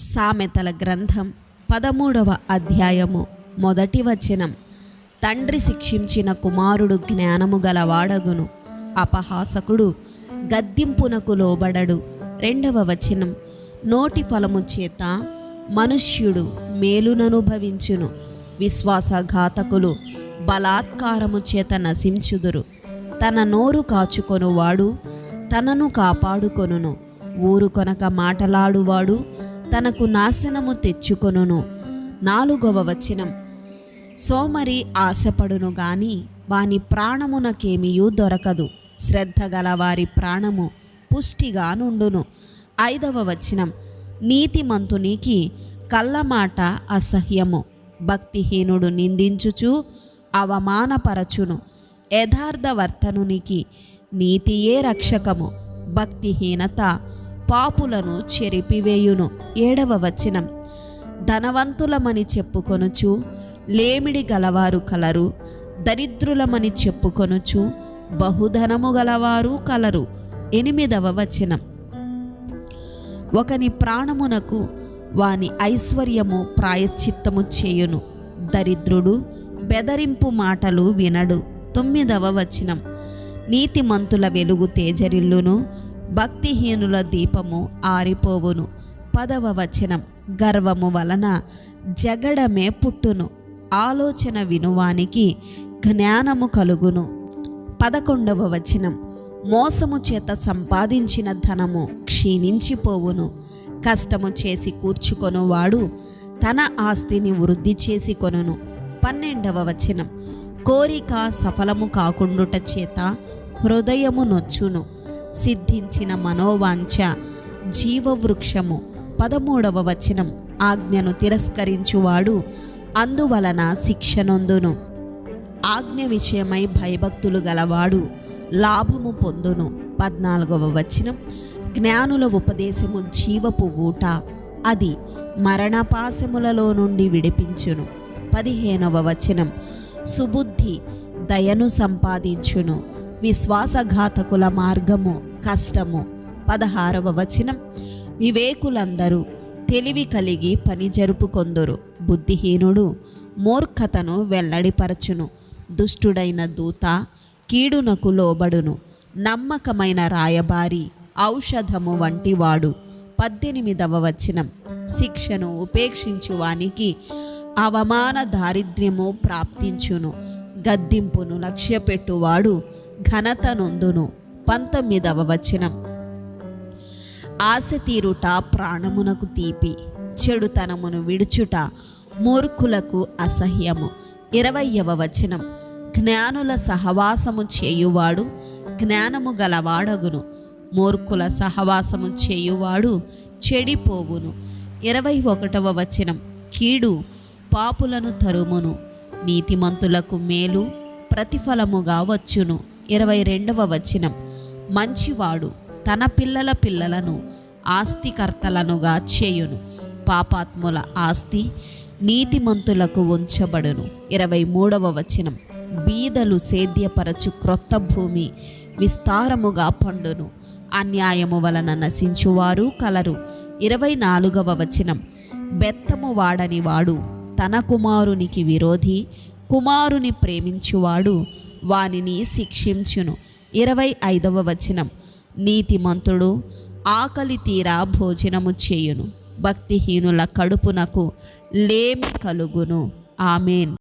సామెతల గ్రంథం పదమూడవ అధ్యాయము మొదటి వచనం. తండ్రి శిక్షించిన కుమారుడు జ్ఞానము గలవాడగును. అపహాసకుడు గద్దింపునకు లోబడడు. రెండవ వచనం. నోటి ఫలము చేత మనుష్యుడు మేలుననుభవించును విశ్వాసఘాతకులు బలాత్కారము చేత నశించుదురు. తన నోరు కాచుకొనువాడు తనను కాపాడుకొనును. ఊరు కొనక మాటలాడువాడు తనకు నాశనము తెచ్చుకొనును. నాలుగవ వచనం. సోమరి ఆశపడును గాని వాని ప్రాణమునకేమియూ దొరకదు. శ్రద్ధ గల వారి ప్రాణము పుష్టిగా నుండును. ఐదవ వచనం. నీతిమంతునికి కళ్ళమాట అసహ్యము. భక్తిహీనుడు నిందించుచు అవమానపరచును. యథార్థవర్తనునికి నీతియే రక్షకము. భక్తిహీనత పాపులను చెరిపివేయును. ఏడవ వచనం. ధనవంతులమని చెప్పుకొనుచు లేమిడి గలవారు కలరు. దరిద్రులమని చెప్పుకొనుచు బహుధనము గలవారు కలరు. ఎనిమిదవ వచనం. ఒకని ప్రాణమునకు వాని ఐశ్వర్యము ప్రాయశ్చిత్తము చేయును. దరిద్రుడు బెదరింపు మాటలు వినడు. తొమ్మిదవ వచనం. నీతిమంతుల వెలుగు తేజరిల్లును. భక్తిహీనుల దీపము ఆరిపోవును. పదవ వచనం గర్వము వలన జగడమే పుట్టును. ఆలోచన వినువానికి జ్ఞానము కలుగును. పదకొండవ వచనం మోసము చేత సంపాదించిన ధనము క్షీణించిపోవును. కష్టము చేసి కూర్చుకొనువాడు తన ఆస్తిని వృద్ధి చేసి కొనును పన్నెండవ వచనం కోరిక సఫలము కాకుండుట చేత హృదయము నొచ్చును. సిద్ధించిన మనోవాంఛ. జీవవృక్షము పదమూడవ వచనం. ఆజ్ఞను తిరస్కరించువాడు అందువలన శిక్షనొందును ఆజ్ఞ విషయమై భయభక్తులు గలవాడు లాభము పొందును. పద్నాలుగవ వచనం. జ్ఞానుల ఉపదేశము జీవపు ఊట అది మరణపాశములలో నుండి విడిపించును. పదిహేనవ వచనం. సుబుద్ధి దయను సంపాదించును. విశ్వాసఘాతకుల మార్గము కష్టము. పదహారవ వచనం. వివేకులందరూ తెలివి కలిగి పని జరుపుకొందరు. బుద్ధిహీనుడు మూర్ఖతను వెల్లడిపరచును. దుష్టుడైన దూత కీడునకు లోబడును. నమ్మకమైన రాయబారి ఔషధము వంటివాడు. పద్దెనిమిదవ వచనం. శిక్షను ఉపేక్షించువానికి అవమాన దారిద్ర్యము ప్రాప్తించును. గద్దింపును లక్ష్యపెట్టువాడు ఘనత నొందును. పంతొమ్మిదవ వచనం. ఆశ తీరుట ప్రాణమునకు తీపి చెడుతనమును విడుచుట మూర్ఖులకు అసహ్యము. ఇరవయవ వచనం. జ్ఞానుల సహవాసము చేయువాడు జ్ఞానము గలవాడగును. మూర్ఖుల సహవాసము చేయువాడు చెడిపోవును. ఇరవై ఒకటవ వచనం. కీడు పాపులను తరుమును. నీతిమంతులకు మేలు ప్రతిఫలముగా వచ్చును. ఇరవై రెండవ వచనం. మంచివాడు తన పిల్లల పిల్లలను ఆస్తికర్తలనుగా చేయును. పాపాత్ముల ఆస్తి నీతిమంతులకు ఉంచబడును. ఇరవై మూడవ వచనం. బీదలు సేద్యపరచు క్రొత్త భూమి విస్తారముగా పండును. అన్యాయము వలన నశించువారు కలరు. ఇరవై నాలుగవ వచనం. బెత్తము వాడని వాడు తన కుమారునికి విరోధి కుమారుని ప్రేమించువాడు వానిని శిక్షించును. ఇరవై ఐదవ వచనం. నీతిమంతుడు ఆకలి తీరా భోజనము చేయును. భక్తిహీనుల కడుపునకు లేమి కలుగును. ఆమెన్.